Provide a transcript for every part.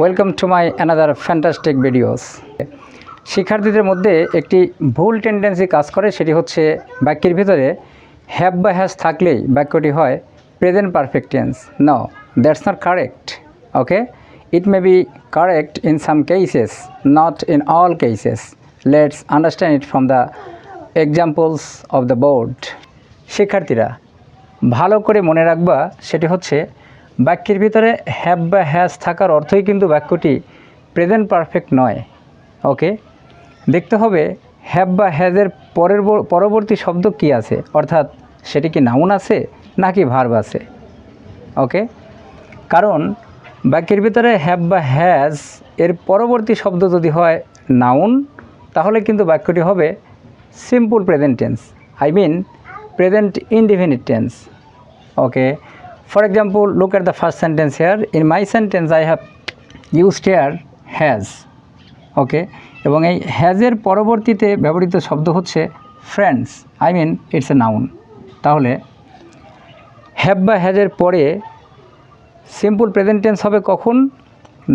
Welcome to my another fantastic videos শিক্ষার্থীদের মধ্যে একটি ভুল টেন্ডেন্সি কাজ করে, সেটি হচ্ছে বাক্যের ভিতরে হ্যাভ বা হ্যাজ থাকলেই বাক্যটি হয় present perfect tense no that's not correct okay it may be correct in some cases not in all cases let's understand it from the examples of the board শিক্ষার্থীরা, ভালো করে মনে রাখবা, সেটি হচ্ছে বাক্যের ভিতরে হ্যাভ বা হ্যাজ থাকার অর্থই কিন্তু বাক্যটি প্রেজেন্ট পারফেক্ট নয়। ওকে দেখতে হবে হ্যাভ বা হ্যাজের পরের পরবর্তী শব্দ কি আছে? অর্থাৎ সেটি কি নাউন আছে নাকি ভার্ব আছে? ওকে কারণ বাক্যের ভিতরে হ্যাভ বা হ্যাজ এর পরবর্তী শব্দ যদি হয় নাউন তাহলে কিন্তু বাক্যটি হবে simple present tense I mean present indefinite tense okay? For example, look at the first sentence here. In my sentence, i have used here has. Okay এবং এই হ্যাজের পরবর্তীতে ব্যবহৃত শব্দ হচ্ছে friends I mean it's a noun তাহলে have বা হ্যাজের পরে সিম্পল প্রেজেন্ট টেন্স হবে কখন?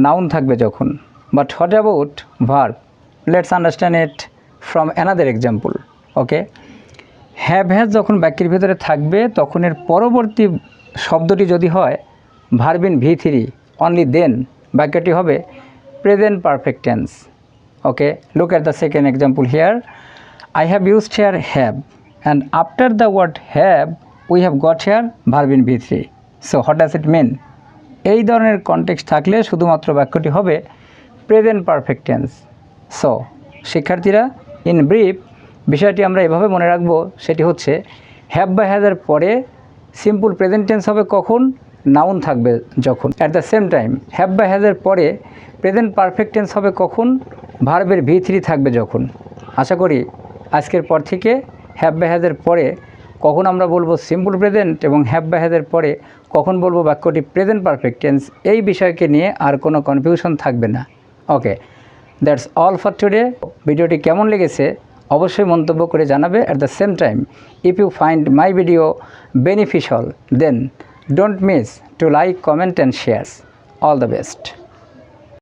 নাউন থাকবে যখন। But what about verb let's understand it from another example okay have has যখন বাক্যের ভিতরে থাকবে, তখন এর পরবর্তী শব্দটি যদি হয় verb in V three only then বাক্যটি হবে present perfect tense okay look at the second example here I have used here have and after the word have we have got here verb in V three so what does it mean এই ধরনের context থাকলে শুধুমাত্র বাক্যটি হবে present perfect tense so শিক্ষার্থীরা in brief বিষয়টি আমরা এভাবে মনে রাখব, সেটি হচ্ছে হ্যাভ বা হ্যাজের পরে সিম্পল প্রেজেন্ট টেন্স হবে কখন? নাউন থাকবে যখন। At the same time have বা হ্যাজের পরে প্রেজেন্ট পারফেক্ট টেন্স হবে কখন? ভার্বের ভি থ্রি থাকবে যখন। আশা করি আজকের পর থেকে হ্যাভ বা হ্যাজের পরে কখন আমরা বলব সিম্পল প্রেজেন্ট এবং হ্যাভ বা হ্যাজের পরে কখন বলব বাক্যটি প্রেজেন্ট পারফেক্ট টেন্স এই বিষয়কে নিয়ে আর কোনো কনফিউশন থাকবে না। Okay that's all for today ভিডিওটি কেমন লেগেছে? অবশ্যই মন্তব্য করে জানাবে। At the same time if you find my video beneficial then don't miss to like comment and shares all the best